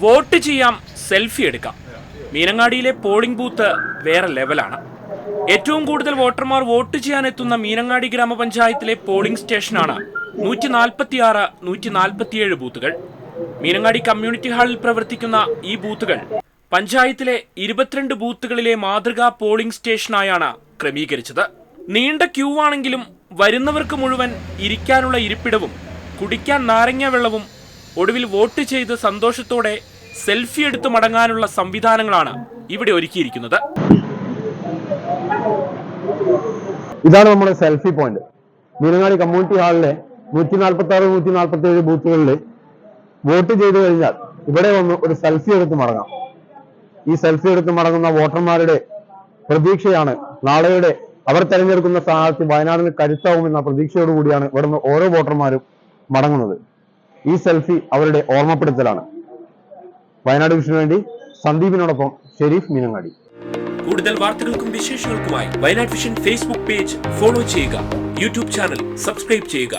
Vote ചെയ്യാം selfie എടുക്കാം. മീനങ്ങാടിയിലെ polling booth വേറെ ലെവലാണ്. ഏറ്റവും കൂടുതൽ വോട്ടർമാർ വോട്ട് ചെയ്യാൻ എത്തുന്ന മീനങ്ങാടി ഗ്രാമപഞ്ചായത്തിലെ പോളിംഗ് സ്റ്റേഷനാണ് നൂറ്റി നാൽപ്പത്തി ആറ് നൂറ്റി നാൽപ്പത്തിയേഴ് ബൂത്തുകൾ. മീനങ്ങാടി കമ്മ്യൂണിറ്റി ഹാളിൽ പ്രവർത്തിക്കുന്ന ഈ ബൂത്തുകൾ പഞ്ചായത്തിലെ ഇരുപത്തിരണ്ട് ബൂത്തുകളിലെ മാതൃകാ പോളിംഗ് സ്റ്റേഷനായാണ് ക്രമീകരിച്ചത്. നീണ്ട ക്യൂ ആണെങ്കിലും വരുന്നവർക്ക് മുഴുവൻ ഇരിക്കാനുള്ള ഇരിപ്പിടവും കുടിക്കാൻ നാരങ്ങ വെള്ളവും ഒടുവിൽ വോട്ട് ചെയ്ത് സന്തോഷത്തോടെ സെൽഫി എടുത്തു മടങ്ങാനുള്ള സംവിധാനങ്ങളാണ് ഇവിടെ ഒരുക്കിയിരിക്കുന്നത്. ഇതാണ് നമ്മുടെ സെൽഫി പോയിന്റ്. മീനങ്ങാടി കമ്മ്യൂണിറ്റി ഹാളിലെ നൂറ്റി നാൽപ്പത്തി ആറ് നൂറ്റി നാൽപ്പത്തി ഏഴ് ബൂത്തുകളിൽ വോട്ട് ചെയ്തു കഴിഞ്ഞാൽ ഇവിടെ വന്ന് ഒരു സെൽഫി എടുത്ത് മടങ്ങാം. ഈ സെൽഫി എടുത്ത് മടങ്ങുന്ന വോട്ടർമാരുടെ പ്രതീക്ഷയാണ് നാളെയുടെ അവർ തെരഞ്ഞെടുക്കുന്ന സ്ഥാനാർത്ഥി വയനാടിന് കരുത്താവുമെന്ന പ്രതീക്ഷയോടുകൂടിയാണ് ഇവിടുന്ന് ഓരോ വോട്ടർമാരും മടങ്ങുന്നത്. ഈ സെൽഫി അവരുടെ ഓർമ്മപ്പെടുത്തലാണ്. വയനാട് വിഷന് വേണ്ടി സന്ദീപിനോടൊപ്പം ഷെരീഫ് മീനങ്ങാടി. കൂടുതൽ വാർത്തകൾക്കും വിശേഷങ്ങൾക്കുമായി Wayanad vision Facebook page follow ചെയ്യുക. യൂട്യൂബ് ചാനൽ സബ്സ്ക്രൈബ് ചെയ്യുക.